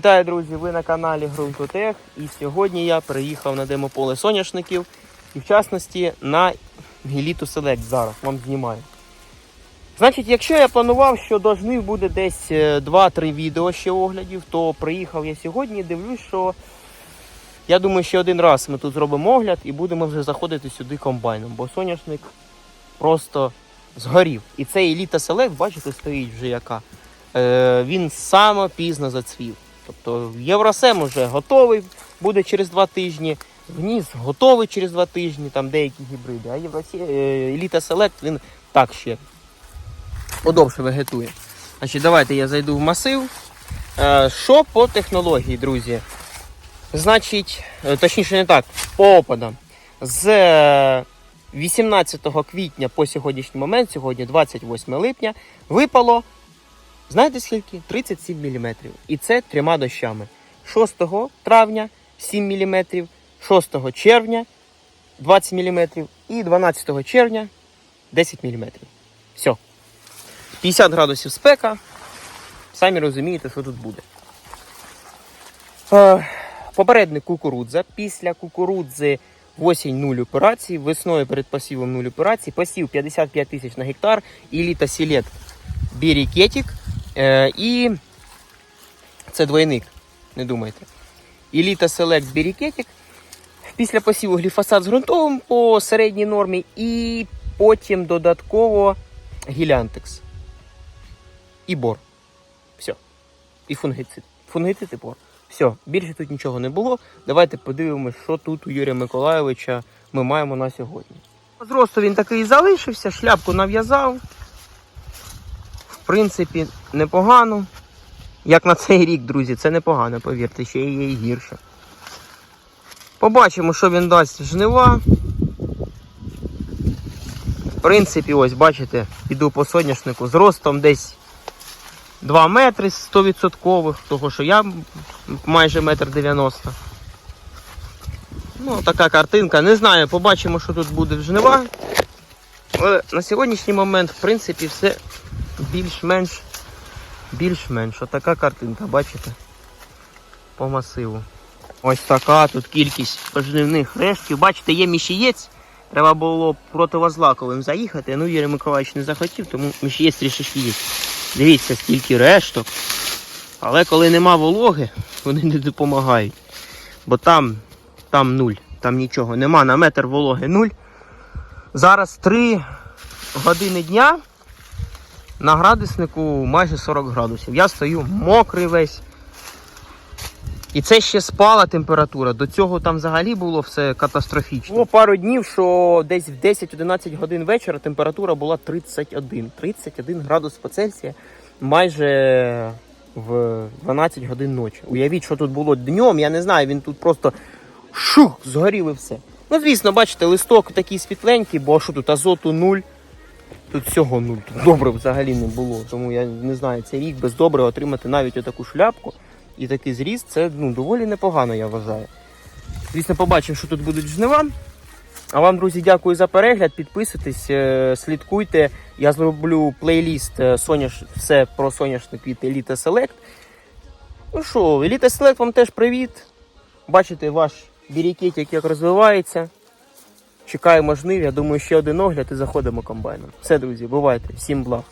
Вітаю, друзі! Ви на каналі Грунтотех. І сьогодні я приїхав на демополе соняшників і в частності на Еліту Селект зараз вам знімаю. Значить, якщо я планував, що до буде десь е, 2-3 відео ще оглядів, то приїхав я сьогодні дивлюсь, що я думаю, ще один раз ми тут зробимо огляд і будемо вже заходити сюди комбайном, бо соняшник просто згорів. І цей Еліта Селект, бачите, стоїть вже яка. Е, він саме пізно зацвів. Тобто Євросем уже готовий, буде через два тижні. Вніс готовий через два тижні, там деякі гібриди. А е, Еліта Селект він так ще подовше вегетує. Значить, давайте я зайду в масив. Е, Що по технології, друзі? Значить, е, точніше не так, по опадам. З е, 18 квітня по сьогоднішній момент, сьогодні 28 липня, випало, знаєте скільки? 37 мм. І це трьома дощами. 6 травня 7 мм, 6 червня 20 мм і 12 червня 10 мм. Все. 50 градусів спека. Самі розумієте, що тут буде. Е, Попередник кукурудза. Після кукурудзи в осінь нуль операцій, весною перед посівом нуль операцій, посів 55 тисяч на гектар, і літа сілет бірікетік. Е, і це двойник, не думайте. Еліта Селект бірікетік. Після посіву гліфосат з ґрунтовим по середній нормі, і потім додатково гілянтекс. І бор. Все. І фунгицид. Фунгицид і бор. Все, більше тут нічого не було. Давайте подивимося, що тут у Юрія Миколайовича ми маємо на сьогодні. Зросту він такий і залишився, шляпку нав'язав. Принципі, непогано. Як на цей рік, друзі, це непогано, повірте, ще є і гірше. Побачимо, що він дасть жнива. В принципі, ось бачите, піду по соняшнику з ростом десь 2 метри 100%, того що я майже метр 90. Ну, така картинка. Не знаю, побачимо, що тут буде в жнива. Але на сьогоднішній момент, в принципі, все більш-менш більш-менш. Отака картинка, бачите? По масиву. Ось така тут кількість пожнивних рештків. Бачите, є міщієць. Треба було противозлаковим заїхати. Ну, Юрій Миколаївич не захотів, тому міщієць трішечки є. Дивіться, скільки решток. Але коли нема вологи, вони не допомагають. Бо там, там нуль, там нічого нема. На метр вологи нуль. Зараз 3 години дня. На градуснику майже 40 градусів. Я стою мокрий весь. І це ще спала температура. До цього там взагалі було все катастрофічно. Було пару днів, що десь в 10-11 годин вечора температура була 31. 31 градус по Цельсія майже в 12 годин ночі. Уявіть, що тут було днем, я не знаю, він тут просто шух, згорів і все. Ну, звісно, бачите, листок такий світленький, бо що тут азоту нуль. Тут всього. Тут добре взагалі не було. Тому я не знаю, цей рік без добре отримати навіть отаку шляпку і такий зріст, це ну, доволі непогано, я вважаю. Звісно, побачимо, що тут будуть жнива. А вам, друзі, дякую за перегляд. Підписуйтесь, е, слідкуйте. Я зроблю плейліст е, соняш... все про соняшник від Elite Select. Ну що, Elite Select вам теж привіт. Бачите ваш бірікетик, як розвивається. Чекаємо жнив. Я думаю, ще один огляд і заходимо комбайном. Все, друзі, бувайте. Всім благ.